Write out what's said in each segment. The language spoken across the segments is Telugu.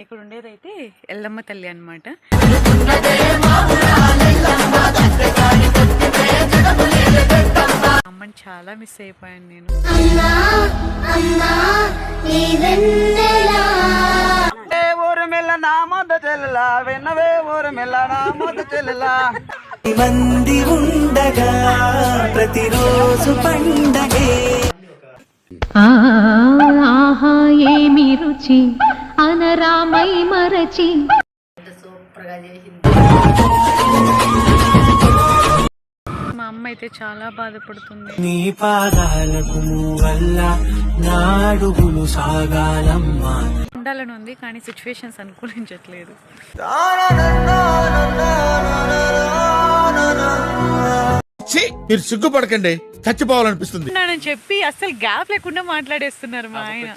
ఇక్కడ ఉండేదైతే ఎల్లమ్మ తల్లి అనమాట అమ్మని చాలా మిస్ అయిపోయాను నేను. విన్నవే ఊరు మెల్ల నా మొద్ద చెల్లెలా. మంది ఉండగా ప్రతిరోజు పండగే. ఆహా ఏమి రుచి? అనరామై మరచి. మా అమ్మ అయితే చాలా బాధపడుతుంది. నీ పాదాలకు వల్ల నాడుగులు సాగాలమ్మా. ఉండాలని ఉంది కానీ సిచ్యువేషన్స్ అనుకూలించట్లేదు. మీరు సిగ్గుపడకండి. చచ్చిపోవాలనిపిస్తుంది. ఉన్నానని చెప్పి అసలు గ్యాప్ లేకుండా మాట్లాడేస్తున్నారు మా ఆయన.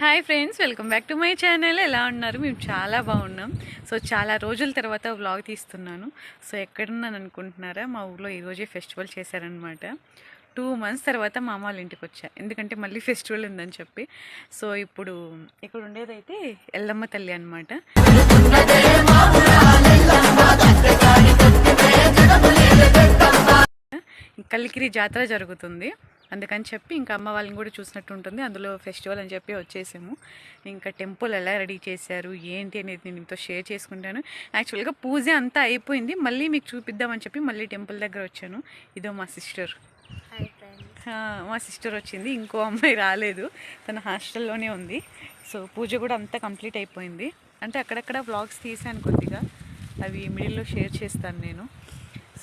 Hi friends welcome back to my channel. ఎలా ఉన్నారు? మేము చాలా బాగున్నాం. సో చాలా రోజుల తర్వాత వ్లాగ్ తీస్తున్నాను. సో ఎక్కడున్నాను అనుకుంటున్నారా? మా ఊర్లో ఈరోజే ఫెస్టివల్ చేశారనమాట టూ మంత్స్ తర్వాత మా వాళ్ళ ఇంటికి వచ్చా. ఎందుకంటే మళ్ళీ ఫెస్టివల్ ఉందని చెప్పి. సో ఇప్పుడు ఇక్కడ ఉండేదైతే ఎల్లమ్మ తల్లి అనమాట కలికిరి జాతర జరుగుతుంది. అందుకని చెప్పి ఇంకా అమ్మ వాళ్ళని కూడా చూసినట్టు ఉంటుంది. అందులో ఫెస్టివల్ అని చెప్పి వచ్చేసాము. ఇంకా టెంపుల్ ఎలా రెడీ చేశారు ఏంటి అనేది నేను మీతో షేర్ చేసుకుంటాను. యాక్చువల్గా పూజ అంతా అయిపోయింది. మళ్ళీ మీకు చూపిద్దామని చెప్పి మళ్ళీ టెంపుల్ దగ్గర వచ్చాను. ఇదో మా సిస్టర్ మా సిస్టర్ వచ్చింది. ఇంకో అమ్మాయి రాలేదు. తన హాస్టల్లోనే ఉంది. సో పూజ కూడా అంతా కంప్లీట్ అయిపోయింది. అంటే అక్కడక్కడ వ్లాగ్స్ తీసాను కొద్దిగా. అవి మిడిల్లో షేర్ చేస్తాను నేను.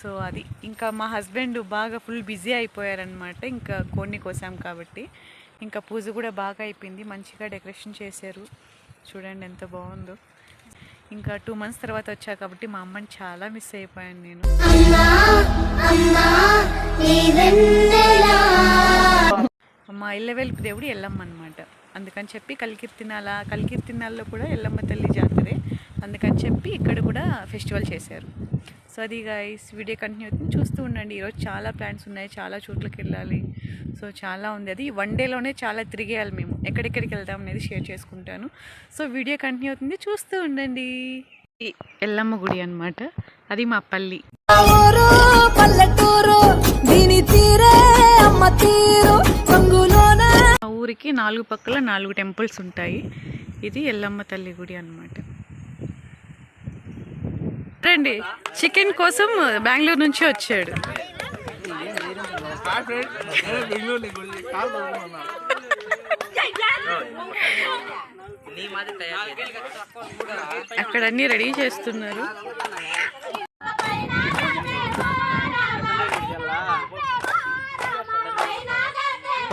సో అది. ఇంకా మా హస్బెండ్ బాగా ఫుల్ బిజీ అయిపోయారనమాట ఇంకా కోడిని కోసాం కాబట్టి. ఇంకా పూజ కూడా బాగా అయిపోయింది. మంచిగా డెకరేషన్ చేశారు. చూడండి ఎంత బాగుందో. ఇంకా టూ మంత్స్ తర్వాత వచ్చా కాబట్టి మా అమ్మని చాలా మిస్ అయిపోయాను నేను. మా ఇల్లవేలుపు దేవుడు ఎల్లమ్మ అనమాట అందుకని చెప్పి కలికీర్తినాల కలికీర్తినాల్లో కూడా ఎల్లమ్మ తల్లి జాతరే. అందుకని చెప్పి ఇక్కడ కూడా ఫెస్టివల్ చేశారు. సో అది గైస్ వీడియో కంటిన్యూ అవుతుంది. చూస్తూ ఉండండి. ఈరోజు చాలా ప్లాన్స్ ఉన్నాయి. చాలా చోట్లకి వెళ్ళాలి. సో చాలా ఉంది. అది వన్ డేలోనే చాలా తిరిగేయాలి మేము. ఎక్కడెక్కడికి వెళ్దాం అనేది షేర్ చేసుకుంటాను. సో వీడియో కంటిన్యూ అవుతుంది. చూస్తూ ఉండండి. ఎల్లమ్మ గుడి అన్నమాట. అది మా పల్లి. పల్లెటూరు దీని తీరే అమ్మ ఊరికి నాలుగు పక్కల నాలుగు టెంపుల్స్ ఉంటాయి. ఇది ఎల్లమ్మ తల్లి గుడి అన్నమాట. రండి చికెన్ కోసం బెంగళూరు నుంచి వచ్చాడు. అక్కడ అన్ని రెడీ చేస్తున్నారు.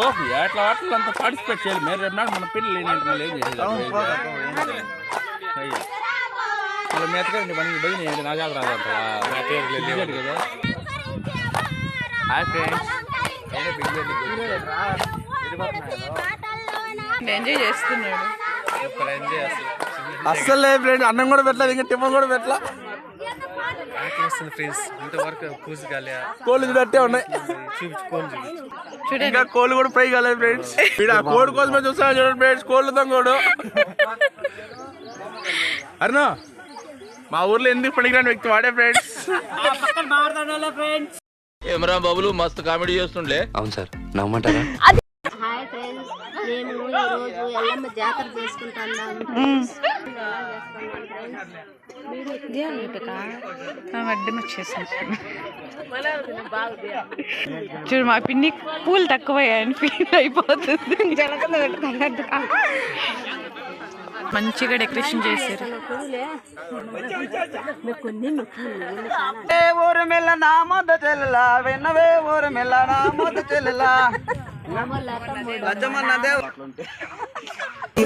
ఓకే అట్లా వాటిలో అంతా పార్టిసిపేట్ చేయాలి? మీరు రేపు నాడు మన పిల్లలు ఏం అయ్యో మళ్ళీ మీ ఎత్తకండి పని భయం ఏంటి నా రాదంటావా కదా. Hi friends. ఎంజాయ్ చేస్తున్నాడు. అస్సలు లేదు ఫ్రెండ్ అన్నం కూడా పెట్టలేదు ఇంకా టిఫిన్ కూడా పెట్టలా. ఫ్రెండ్స్. ఇంతవరకు పూజ కాలే. కోళ్ళు చూడట్టే ఉన్నాయి. చూడండి. ఇంకా కోళ్ళు కూడా ఫ్రై కాలేదు ఫ్రెండ్స్. వీడు ఆ కోడి కోసమే చూస్తాను చూడండి ఫ్రెండ్స్ కోళ్ళు తొంగోడు అరుణ్ మా ఊర్లో ఎందుకు పనికిరాని వ్యక్తి? వాడే ఫ్రెండ్స్ ఏమరా బాబులు మస్తు కామెడీ చేస్తుండే. అవును సార్ నమ్మంటారా? హాయ్ ఫ్రెండ్స్ మేము ఈరోజు ఎల్లమ్మ జాతర చేసుకుంటున్నాం అడ్డం వచ్చేసాను చూడు మా పిన్ని పూలు తక్కువయ్యాయని ఫీల్ అయిపోతుంది. మంచిగా డెకరేషన్ చేశారు.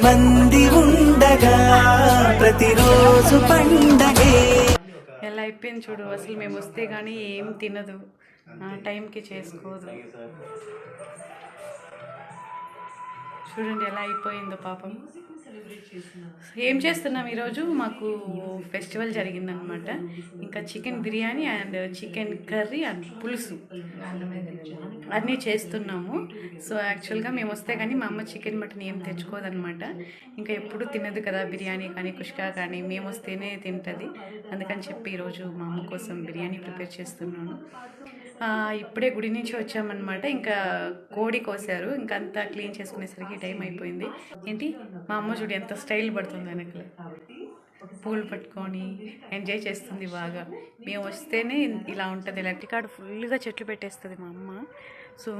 మంది ఉండగా ప్రతిరోజు పండగే. ఎలా అయిపోయింది చూడు అసలు మేము వస్తే కానీ ఏం తినదు. టైంకి చేసుకోదు. చూడండి ఎలా అయిపోయిందో పాపం. ఏం చేస్తున్నాం ఈరోజు? మాకు ఫెస్టివల్ జరిగిందనమాట ఇంకా chicken biryani and chicken curry and పులుసు అన్నీ చేస్తున్నాము. సో యాక్చువల్గా మేము వస్తే కానీ మా అమ్మ చికెన్ మటన్ ఏం తెచ్చుకోదనమాట ఇంకా ఎప్పుడు తినదు కదా బిర్యానీ కానీ కుష్కా కానీ. మేము వస్తేనే తింటుంది. అందుకని చెప్పి ఈరోజు మా అమ్మ కోసం బిర్యానీ ప్రిపేర్ చేస్తున్నాను. ఇప్పుడే గుడి నుంచి వచ్చామన్నమాట. ఇంకా కోడి కోసారు. ఇంకంతా క్లీన్ చేసుకునేసరికి టైం అయిపోయింది. ఏంటి? మా అమ్మ చూడు ఎంత స్టైల్ పడుతుంది వెనకల. పూలు పట్టుకొని ఎంజాయ్ చేస్తుంది బాగా. మేము వస్తేనే ఇలా ఉంటుంది. ఇలాంటి కాడ ఫుల్గా చెట్లు పెట్టేస్తుంది మా అమ్మ. సో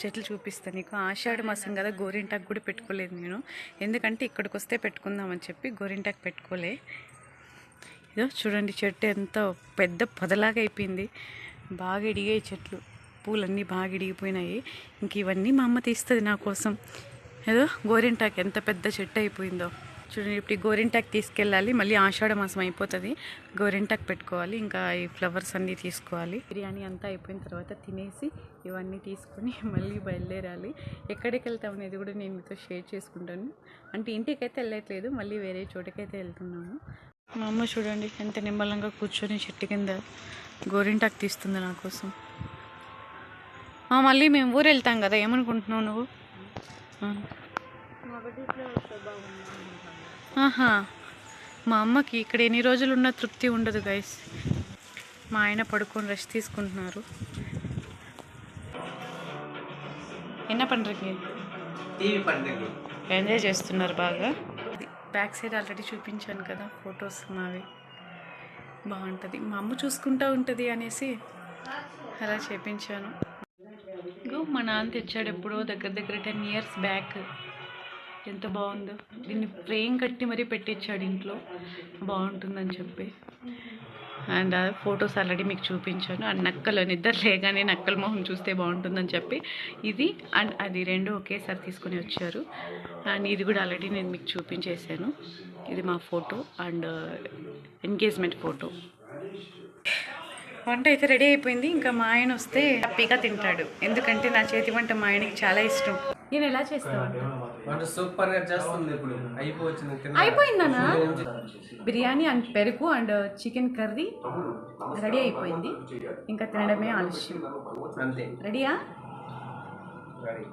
చెట్లు చూపిస్తాను నీకు. ఆషాఢ మాసం కదా గోరింటాకు కూడా పెట్టుకోలేదు నేను. ఎందుకంటే ఇక్కడికి వస్తే పెట్టుకుందామని చెప్పి గోరింటాకు పెట్టుకోలే. ఇదో చూడండి చెట్టు ఎంత పెద్ద పొదలాగా అయిపోయింది. బాగా ఎడిగాయి చెట్లు. పూలన్నీ బాగా ఇడిగిపోయినాయి. ఇంక ఇవన్నీ మా అమ్మ తీస్తుంది నా కోసం. ఏదో గోరింటాకు ఎంత పెద్ద చెట్టు అయిపోయిందో. చూడండి ఇప్పుడు గోరింటాకు తీసుకెళ్ళాలి. మళ్ళీ ఆషాఢ మాసం అయిపోతుంది. గోరింటాకు పెట్టుకోవాలి. ఇంకా ఈ ఫ్లవర్స్ అన్నీ తీసుకోవాలి. బిర్యానీ అంతా అయిపోయిన తర్వాత తినేసి ఇవన్నీ తీసుకొని మళ్ళీ బయలుదేరాలి. ఎక్కడికి వెళ్తాం అనేది కూడా నేను మీతో షేర్ చేసుకుంటాను. అంటే ఇంటికైతే వెళ్ళట్లేదు. మళ్ళీ వేరే చోటకైతే వెళ్తున్నాము మా అమ్మ చూడండి ఎంత నిమ్మలంగా కూర్చొని చెట్టు కింద గోరింటాకు తీస్తుంది నా కోసం. మళ్ళీ మేము ఊరు వెళ్తాం కదా ఏమనుకుంటున్నావు నువ్వు. ఆహా. మా అమ్మకి ఇక్కడ ఎన్ని రోజులు ఉన్న తృప్తి ఉండదు గైస్ మా ఆయన పడుకొని రెస్ట్ తీసుకుంటున్నారు. ఎన్న పండ్రకి ఎంజాయ్ చేస్తున్నారు బాగా. బ్యాక్ సైడ్ ఆల్రెడీ చూపించాను కదా ఫొటోస్ మావి. బాగుంటుంది. మా అమ్మ చూసుకుంటూ ఉంటుంది అనేసి అలా చేపించాను. ఇగో మా నాన్న తెచ్చాడు ఎప్పుడో దగ్గర దగ్గర టెన్ ఇయర్స్ బ్యాక్ ఎంత బాగుందో. దీన్ని ఫ్రేమ్ కట్టి మరీ పెట్టించాడు ఇంట్లో. బాగుంటుందని చెప్పి. అండ్ ఆ ఫొటోస్ ఆల్రెడీ మీకు చూపించాను. అండ్ నక్కలు నిద్ర లేగానే నక్కల మొహం చూస్తే బాగుంటుందని చెప్పి. ఇది అండ్ అది రెండు ఒకేసారి తీసుకొని వచ్చారు. అండ్ ఇది కూడా ఆల్రెడీ నేను మీకు చూపించేశాను. ఇది మా ఫోటో అండ్ ఎంగేజ్మెంట్ ఫోటో. వంట అయితే రెడీ అయిపోయింది. ఇంకా మా ఆయన వస్తే హ్యాపీగా తింటాడు. ఎందుకంటే నా చేతి వంట మా ఆయనకి చాలా ఇష్టం. నేను ఎలా చేస్తాను? వంట సూపర్గా చేస్తుంది ఇప్పుడు. అయిపోయిందనా? బిర్యానీ అండ్ పెరుగు అండ్ చికెన్ కర్రీ రెడీ అయిపోయింది. ఇంకా తినడమే ఆలస్యం. అంతే. రెడీయా? రెడీ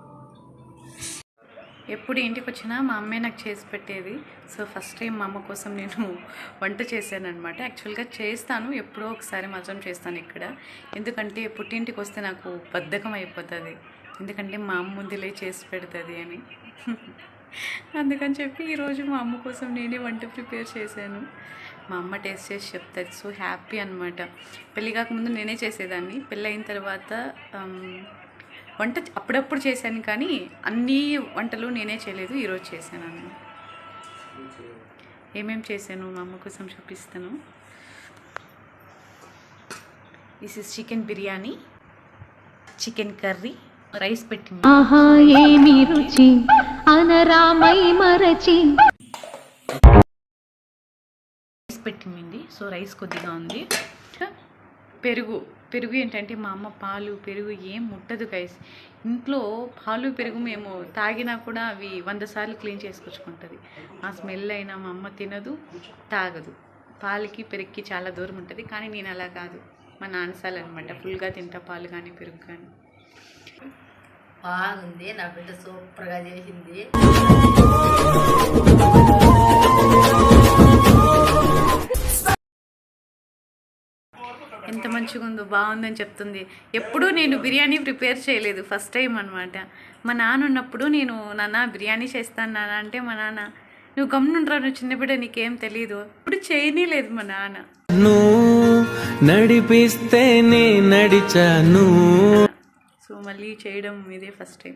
ఎప్పుడు ఇంటికి వచ్చినా మా అమ్మే నాకు చేసి పెట్టేది. సో ఫస్ట్ టైం మా అమ్మ కోసం నేను వంట చేశాను అనమాట యాక్చువల్గా చేస్తాను. ఎప్పుడో ఒకసారి మాత్రం చేస్తాను ఇక్కడ. ఎందుకంటే పుట్టింటికి వస్తే నాకు బద్ధకం అయిపోతుంది. ఎందుకంటే మా అమ్మ ముందులే చేసి పెడుతుంది అని. అందుకని చెప్పి ఈరోజు మా అమ్మ కోసం నేనే వంట ప్రిపేర్ చేశాను. మా అమ్మ టేస్ట్ చేసి చెప్తుంది. సో హ్యాపీ అనమాట పెళ్ళి కాకముందు నేనే చేసేదాన్ని. పెళ్ళి అయిన తర్వాత వంట అప్పుడప్పుడు చేశాను కానీ అన్ని వంటలు నేనే చేయలేదు ఈరోజు చేశాను అన్నమాట ఏమేం చేశాను మా అమ్మ కోసం చూపిస్తాను. This is chicken biryani chicken curry rice పెట్టింది. ఆహా ఏమి రుచి? అనరామై మరచి. రైస్ పెట్టింది సో రైస్ కొద్దిగా ఉంది. పెరుగు పెరుగు ఏంటంటే మా అమ్మ పాలు పెరుగు ఏం ముట్టదు గైస్ ఇంట్లో పాలు పెరుగు మేము తాగినా కూడా అవి వంద సార్లు క్లీన్ చేసుకొచ్చుకుంటుంది. ఆ స్మెల్ అయినా మా అమ్మ తినదు తాగదు. పాలకి పెరుగుకి చాలా దూరం ఉంటుంది కానీ నేను అలా కాదు. మా నాన్నసాలు అనమాట ఫుల్గా తింటా పాలు కానీ పెరుగు కానీ. బాగుంది నా బిడ్డ సూపర్గా చేసింది. ఎంత మంచిగా ఉందో బాగుందని చెప్తుంది. ఎప్పుడూ నేను బిర్యానీ ప్రిపేర్ చేయలేదు ఫస్ట్ టైం అనమాట మా నాన్న ఉన్నప్పుడు నేను నాన్న బిర్యానీ చేస్తాను నాన్న అంటే మా నాన్న నువ్వు గమ్నుండ్రా నువ్వు చిన్న బిడ్డ నీకేం తెలియదు ఇప్పుడు చేయనీలేదు మా నాన్న. నువ్వు నడిపిస్తేనే నడిచాను. సో మళ్ళీ చేయడం ఇదే ఫస్ట్ టైం.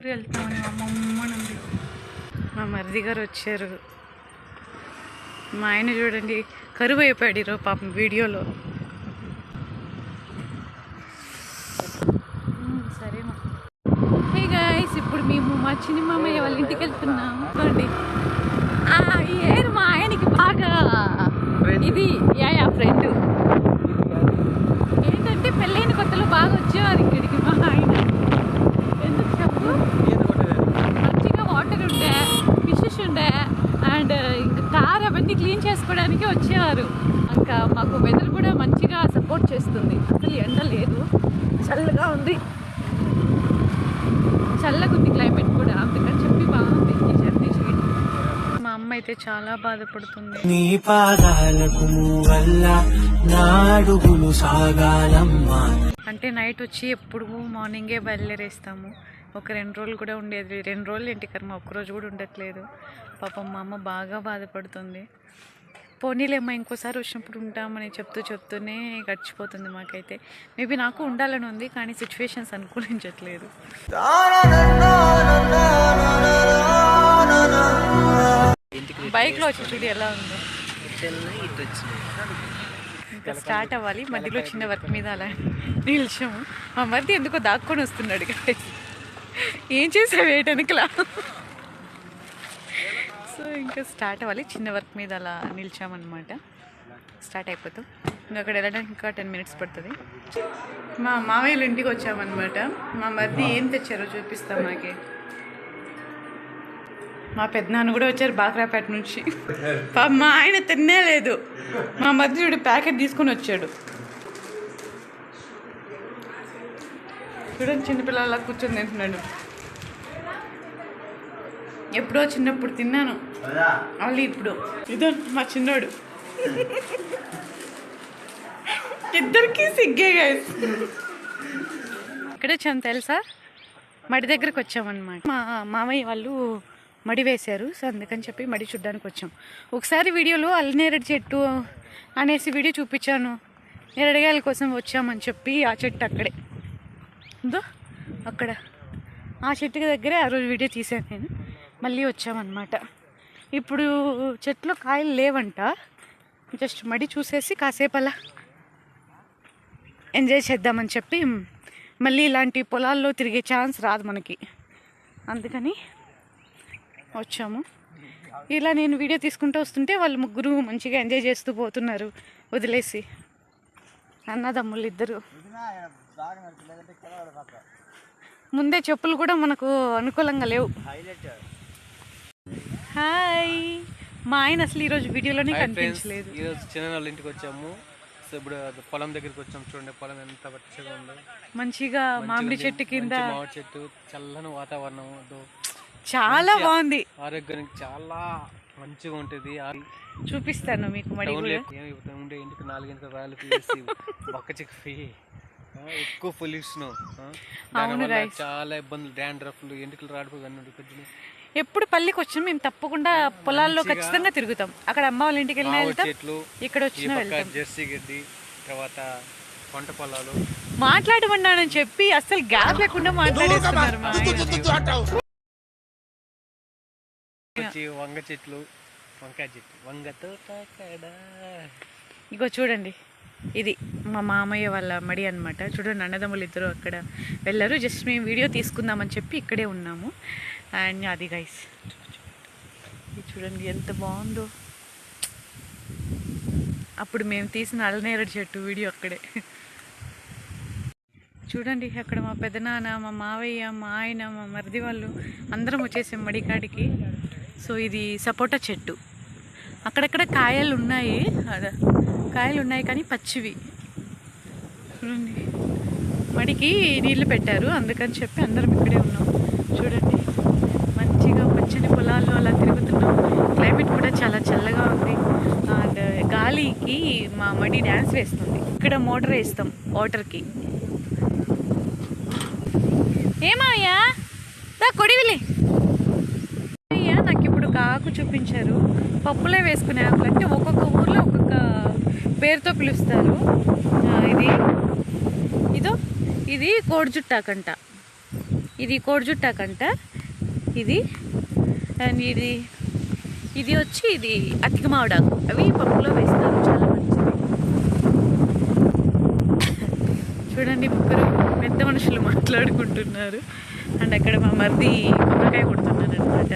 వెళ్తామని మా మరిది గారు వచ్చారు. మా ఆయన చూడండి కరువు అయిపోయాడు ఈరోజు పాపం వీడియోలో. మ్మ్, సరే మా హే గాయస్ ఇప్పుడు మేము మా చిన్న మామయ్య వాళ్ళ ఇంటికి వెళ్తున్నాము చూడండి. ఆ, ఈ మా ఆయనకి బాగా ఇది యా యా ఫ్రెండ్ ఏంటంటే పెళ్ళైన కొత్తలో బాగా వచ్చేవారు ఇక్కడికి మా ఆయన ఎందుకు చెప్పు మంచిగా వాటర్ ఉండే అండ్ ఇంకా కార్ అవన్నీ క్లీన్ చేసుకోవడానికి వచ్చేవారు ఇంకా మాకు వెదర్ కూడా మంచిగా సపోర్ట్ చేస్తుంది అసలు ఎండ లేదు చల్లగా ఉంది చల్లగా ఉంది క్లైమేట్ కూడా అందుకని చెప్పి బాగుంది ఈ జర్నీ చేయడం మా అమ్మ అయితే చాలా బాధపడుతుంది. నీ పాదాలకు వల్ల నాడుగులు సాగాలమ్మా. అంటే నైట్ వచ్చి ఎప్పుడు మార్నింగే బయలుదేరేస్తాము. ఒక రెండు రోజులు కూడా ఉండేది. రెండు రోజులు ఏంటి కర్మ? ఒక్క రోజు కూడా ఉండట్లేదు. పాపం మా అమ్మ బాగా బాధపడుతుంది. పోనీలేమ్మా ఇంకోసారి వచ్చినప్పుడు ఉంటామని చెప్తూ చెప్తూనే గడిచిపోతుంది మాకైతే. మేబీ నాకు ఉండాలని ఉంది కానీ సిచ్యువేషన్స్ అనుకూలించట్లేదు. బైక్లో వచ్చి చూడు ఎలా ఉందో? ఇంకా స్టార్ట్ అవ్వాలి. మధ్యలో చిన్న వర్క్ మీద అలా నిలిచాము. మా మధ్య ఎందుకో దాక్కొని వస్తున్నాడు. ఏం చేసావు ఏటనుకలా సో ఇంకా స్టార్ట్ అవ్వాలి. చిన్న వర్క్ మీద అలా నిలిచామన్నమాట. స్టార్ట్ అయిపోతాం. ఇంకా అక్కడ వెళ్ళడానికి ఇంకా టెన్ మినిట్స్ పడుతుంది. మా మామయ్యల ఇంటికి వచ్చామన్నమాట. మా మధ్య ఏం తెచ్చారో చూపిస్తాం మాకే. మా పెద్దనాన్న కూడా వచ్చారు బాక్రాపేట నుంచి. మా ఆయన తిన్నే లేదు. మా మధ్యుడు ప్యాకెట్ తీసుకొని వచ్చాడు. చూడండి చిన్నపిల్లలా కూర్చొని తింటున్నాడు. ఎప్పుడో చిన్నప్పుడు తిన్నాను. మళ్ళీ ఇప్పుడు. ఇదో మా చిన్నోడు. ఇద్దరికి సిగ్గే guys. ఇక్కడ వచ్చాం తెలుసా? మడి దగ్గరకు వచ్చామన్నమాట. మా మామయ్య వాళ్ళు మడి వేశారు. సో అందుకని చెప్పి మడి చూడ్డానికి వచ్చాం. ఒకసారి వీడియోలో అల్లనేరడి చెట్టు అనేసి వీడియో చూపించాను. నేరడిగాయల కోసం వచ్చామని చెప్పి ఆ చెట్టు అక్కడే. ఉందో అక్కడ. ఆ చెట్టుకి దగ్గరే ఆ రోజు వీడియో తీశాను నేను. మళ్ళీ వచ్చామన్నమాట. ఇప్పుడు చెట్లో కాయలు లేవంట. జస్ట్ మడి చూసేసి కాసేపు అలా ఎంజాయ్ చేద్దామని చెప్పి మళ్ళీ ఇలాంటి పొలాల్లో తిరిగే ఛాన్స్ రాదు మనకి. అందుకని వచ్చాము. ఇలా నేను వీడియో తీసుకుంటూ వస్తుంటే వాళ్ళు ముగ్గురు మంచిగా ఎంజాయ్ చేస్తూ పోతున్నారు. వదిలేసి అన్నదమ్ముళ్ళు ఇద్దరు. ముందే చెప్పులు కూడా మనకు అనుకూలంగా లేవు. హాయ్. మా ఆయన అసలు ఈరోజు వీడియోలోనే కనిపించలేదు. ఈరోజు చిన్న ఇంటికి వచ్చాము. సో ఇప్పుడు పొలం దగ్గరికి వచ్చాము చూడండి పొలం ఎంత పచ్చగా ఉందో. మంచిగా మామిడి చెట్టు. కింద మామిడి చెట్టు చల్లని వాతావరణం. చాలా బాగుంది ఆరోగ్యానికి చాలా మంచిగా ఉంటుంది చూపిస్తాను మీకు మడి ఉండే ఇంటికి నాలుగింటికి రాయలు పీసి బక్క చిక్కి ఎక్కువ పొల్యూషన్. చాలా ఇబ్బందులు డాండ్రఫ్లు ఎంటికలు రాడిపోయి ఎప్పుడు పల్లికి వచ్చినా మేము తప్పకుండా పొలాల్లో ఖచ్చితంగా తిరుగుతాం అక్కడ అమ్మ వాళ్ళ ఇంటికి వెళ్ళినా వెళ్తాం ఇక్కడ వచ్చినా వెళ్తాం జెర్సీ గడ్డి తర్వాత పంట పొలాలు మాట్లాడమన్నానని చెప్పి అసలు గ్యాప్ లేకుండా మాట్లాడేస్తున్నారు మా వచ్చి వంగ చెట్లు వంకాయ చెట్లు. వంగ తోట ఇగో చూడండి. ఇది మా మామయ్య వాళ్ళ మడి అన్నమాట. చూడండి అన్నదమ్ములు ఇద్దరు అక్కడ వెళ్ళారు. జస్ట్ మేము వీడియో తీసుకుందామని చెప్పి ఇక్కడే ఉన్నాము. అండ్ అది గైస్ ఇది చూడండి ఎంత బాగుందో. అప్పుడు మేము తీసిన అలనేరడు చెట్టు వీడియో అక్కడే. చూడండి అక్కడ మా పెదనాన్న మా మావయ్య మా ఆయన మా మరిది వాళ్ళు అందరం వచ్చేసాం మడికాడికి. సో ఇది సపోటా చెట్టు. అక్కడక్కడ కాయలు ఉన్నాయి. అద కాయలు ఉన్నాయి కానీ పచ్చివి. చూడండి. మడికి నీళ్ళు పెట్టారు. అందుకని చెప్పి అందరం ఇక్కడే ఉన్నాం. చూడండి. మంచిగా పచ్చని పొలాల్లో అలా తిరుగుతున్నాం. క్లైమేట్ కూడా చాలా చల్లగా ఉంది. అండ్ గాలికి మా మడి డ్యాన్స్ వేస్తుంది. ఇక్కడ మోటార్ వేస్తాం వాటర్కి. ఏమయ్యా? కొడివిలే నాకు ఇప్పుడు కాకు చూపించారు. పప్పులే వేసుకునే ఆకులు అంటే ఒక్కొక్క ఊర్లో ఒక్కొక్క పేరుతో పిలుస్తారు. ఇది ఇదో ఇది కోడిజుట్టాకంట. ఇది కోడిజుట్టాకంట. ఇది అండ్ ఇది ఇది వచ్చి ఇది అతికమావిడాకు అవి పప్పులో వేస్తారు చాలా మంచిది చూడండి ముగ్గురు పెద్ద మనుషులు మాట్లాడుకుంటున్నారు. అండ్ అక్కడ మా మరిది కొబ్బరికాయ కొడుతున్నాను అనమాట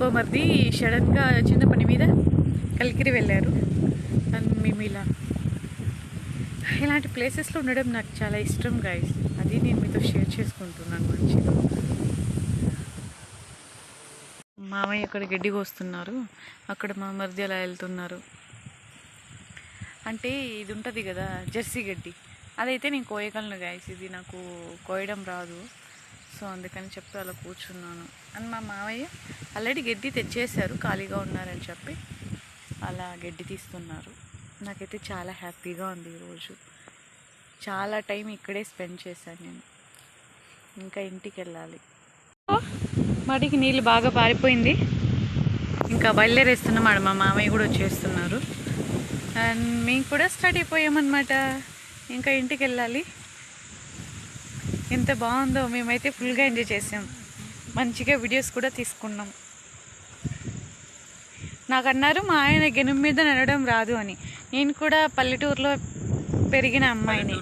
ఇంకో మరిది సడన్గా చిన్న పని మీద కలికిరి వెళ్ళారు. అండ్ మేము ఇలా ఇలాంటి ప్లేసెస్లో ఉండడం నాకు చాలా ఇష్టం గైస్ అది నేను మీతో షేర్ చేసుకుంటున్నాను మంచిగా. మామయ్య ఇక్కడ గడ్డి కోస్తున్నారు. అక్కడ మా మరిది అలా వెళ్తున్నారు. అంటే ఇది ఉంటుంది కదా జెర్సీ గడ్డి. అదైతే నేను కోయగలను గాయస్. ఇది నాకు కోయడం రాదు. సో అందుకని చెప్పి అలా కూర్చున్నాను. అని మా మామయ్య ఆల్రెడీ గడ్డి తెచ్చేశారు ఖాళీగా ఉన్నారని చెప్పి అలా గడ్డి తీస్తున్నారు. నాకైతే చాలా హ్యాపీగా ఉంది ఈరోజు చాలా టైం ఇక్కడే స్పెండ్ చేశాను నేను. ఇంకా ఇంటికి వెళ్ళాలి. మడికి నీళ్ళు బాగా పారిపోయింది. ఇంకా బయలుదేరేస్తున్నాం మా మామయ్య కూడా వచ్చేస్తున్నారు. అండ్ మేము కూడా స్టార్ట్ అయిపోయామన్నమాట. ఇంకా ఇంటికి వెళ్ళాలి. ఎంత బాగుందో మేమైతే ఫుల్గా ఎంజాయ్ చేసాం. మంచిగా వీడియోస్ కూడా తీసుకున్నాం. నాకు అన్నారు మా ఆయన గెనుం మీద నడవడం రాదు అని. నేను కూడా పల్లెటూరులో పెరిగిన అమ్మాయిని.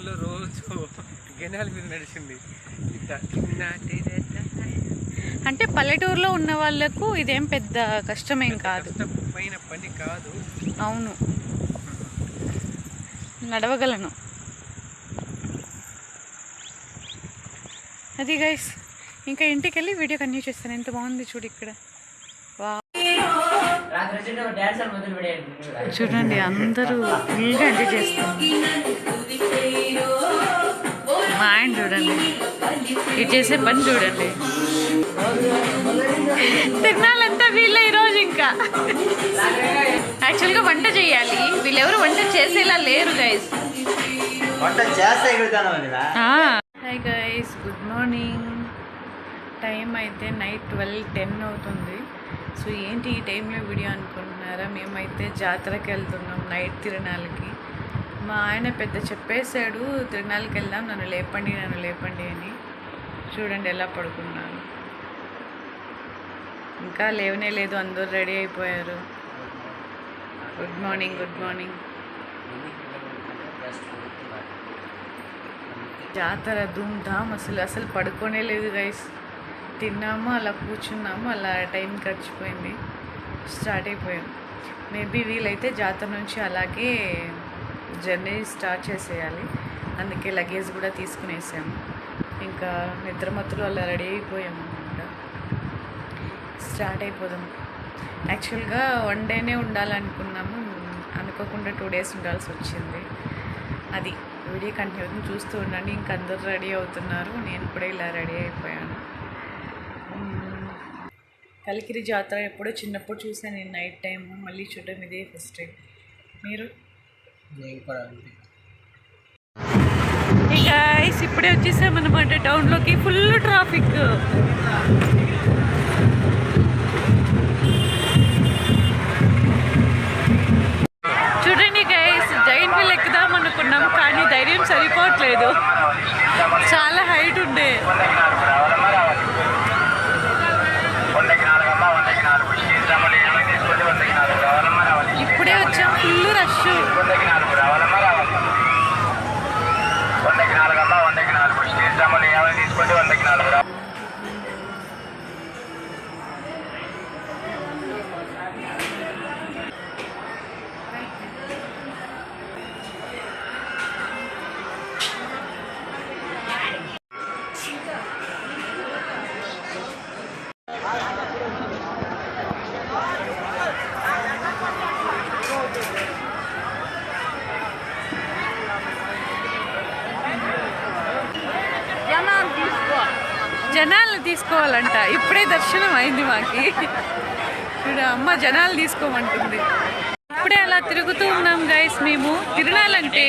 అంటే పల్లెటూరులో ఉన్న వాళ్ళకు ఇదేం పెద్ద కష్టమేం కాదు. కష్టమైన పని కాదు. అవును. నడవగలను. అది గైస్ ఇంకా ఇంటికి వెళ్ళి వీడియో కంటిన్యూ చేస్తాను. ఎంత బాగుంది చూడు ఇక్కడ. చూడండి అందరూ ఫుల్గా ఎంజాయ్ చేస్తారు. మా ఆయన చూడండి. ఇది చేసే పని చూడండి. తినాలంతా వీళ్ళే ఈరోజు ఇంకా. యాక్చువల్గా వంట చేయాలి. వీళ్ళెవరు వంట చేసేలా లేరు గైస్ వంట చేస్తే hi guys good morning. Time అయితే నైట్ ట్వెల్వ్ టెన్ అవుతుంది. సో ఏంటి ఈ టైంలో వీడియో అనుకుంటున్నారా? మేమైతే జాతరకి వెళ్తున్నాం నైట్ తిరణాలకి. మా ఆయన పెద్ద చెప్పేశాడు తిరణాలకి వెళ్దాం నన్ను లేపండి నన్ను లేపండి అని. చూడండి ఎలా పడుకున్నాను. ఇంకా లేవనే లేదు అందరూ రెడీ అయిపోయారు. Good morning good morning. జాతర ధూమ్ ధామ్ అసలు అసలు పడుకోనే లేదు గైస్ తిన్నాము అలా కూర్చున్నాము అలా టైం గడిచిపోయింది. స్టార్ట్ అయిపోయాం. మేబీ వీలైతే జాతర నుంచి అలాగే జర్నీ స్టార్ట్ చేసేయాలి. అందుకే లగేజ్ కూడా తీసుకునేసాము. ఇంకా నిద్రమత్తులు అలా రెడీ అయిపోయాము అనమాట స్టార్ట్ అయిపోదాం. యాక్చువల్గా వన్ డేనే ఉండాలనుకున్నాము. అనుకోకుండా టూ డేస్ ఉండాల్సి వచ్చింది. అది. వీడియో కంటిన్యూ చూస్తూ ఉండండి. ఇంక అందరూ రెడీ అవుతున్నారు. నేను కూడా ఇలా రెడీ అయిపోయాను. కలికిరి జాతర ఎప్పుడో చిన్నప్పుడు చూసాను నేను నైట్ టైం మళ్ళీ చూడడం ఇదే ఫస్ట్ టైం. మీరు? గైస్ ఇప్పుడే వచ్చేసామన్నమాట టౌన్లోకి. ఫుల్ ట్రాఫిక్ చూడండి గైస్ జైంట్ వీల్ ఎక్కుదాం అనుకున్నాం కానీ ధైర్యం సరిపోవట్లేదు. చాలా హైట్ ఉండే. ఇప్పుడే వచ్చాం ఫుల్ రష్. వందకి నాలుగు వందకి నాలుగు తీసుకుంటే వందకి నాలుగు ఇప్పుడే దర్శనం అయింది మాకి. ఇప్పుడు అమ్మ జనాలు తీసుకోమంటుంది. ఇప్పుడే అలా తిరుగుతూ ఉన్నాం గైస్ మేము. తిరణాలంటే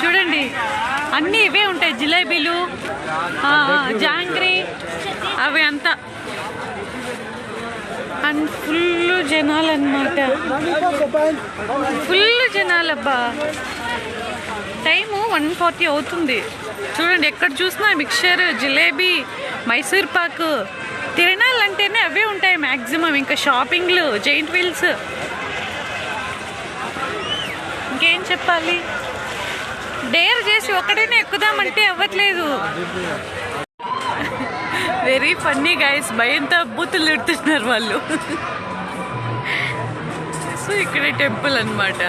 చూడండి అన్నీ ఇవే ఉంటాయి. జిలేబీలు జాంగ్రీ అవి అంతా. అండ్ ఫుల్ జనాలు అనమాట ఫుల్ జనాలు అబ్బా టైము వన్ ఫార్టీ అవుతుంది. చూడండి ఎక్కడ చూసినా మిక్చర్ జిలేబీ మైసూర్ పాకు. తిరణాలు అంటేనే అవే ఉంటాయి మ్యాక్సిమం ఇంకా షాపింగ్లు జైంట్ వీల్స్. ఇంకేం చెప్పాలి? డేర్ చేసి ఒకటైనా ఎక్కుదామంటే అవ్వట్లేదు. వెరీ ఫన్నీ గైస్ భయంతో బూతులు తిడుతున్నారు వాళ్ళు. సో ఇక్కడ టెంపుల్ అన్నమాట.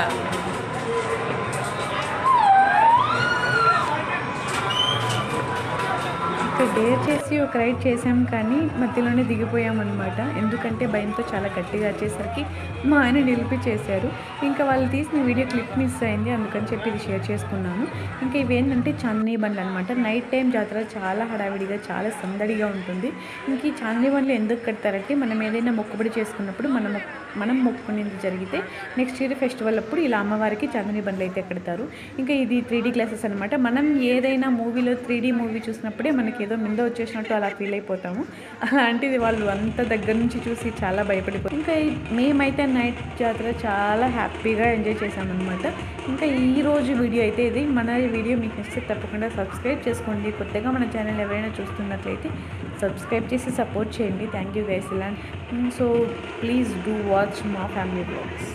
ఒక డేర్ చేసి ఒక రైడ్ చేసాం కానీ మధ్యలోనే దిగిపోయాం అనమాట ఎందుకంటే భయంతో చాలా గట్టిగా వచ్చేసరికి మా ఆయన నిలిపి చేశారు ఇంకా వాళ్ళు తీసిన వీడియో క్లిప్ మిస్ అయింది అందుకని చెప్పి ఇది షేర్ చేసుకున్నాను. ఇంకా ఇవేంటంటే ఏంటంటే చాందనీ బండ్లు అనమాట నైట్ టైం జాతర చాలా హడావిడిగా చాలా సందడిగా ఉంటుంది. ఇంక ఈ చాందనీ బండ్లు ఎందుకు కడతారంటే మనం ఏదైనా మొక్కుబడి చేసుకున్నప్పుడు మనం మనం మొక్కునేది జరిగితే నెక్స్ట్ ఇయర్ ఫెస్టివల్ అప్పుడు ఇలా అమ్మవారికి చాందనీ బండ్లు అయితే కడతారు. ఇంకా ఇది త్రీ డీ క్లాసెస్ అనమాట మనం ఏదైనా మూవీలో త్రీ డీ మూవీ చూసినప్పుడే మనకి ఏదో మింద వచ్చేసినట్టు అలా ఫీల్ అయిపోతాము. అలాంటిది వాళ్ళు అంత దగ్గర నుంచి చూసి చాలా భయపడిపోతారు. ఇంకా మేమైతే నైట్ జాతర చాలా హ్యాపీగా ఎంజాయ్ చేసామన్నమాట ఇంకా ఈ రోజు వీడియో అయితే ఇది. మన వీడియో మీకు నచ్చితే తప్పకుండా సబ్స్క్రైబ్ చేసుకోండి. కొత్తగా మన ఛానల్ ఎవరైనా చూస్తున్నట్లయితే సబ్స్క్రైబ్ చేసి సపోర్ట్ చేయండి. Thank you guys. ఇలా సో ప్లీజ్ డూ వాచ్ మా ఫ్యామిలీ బ్లాగ్స్.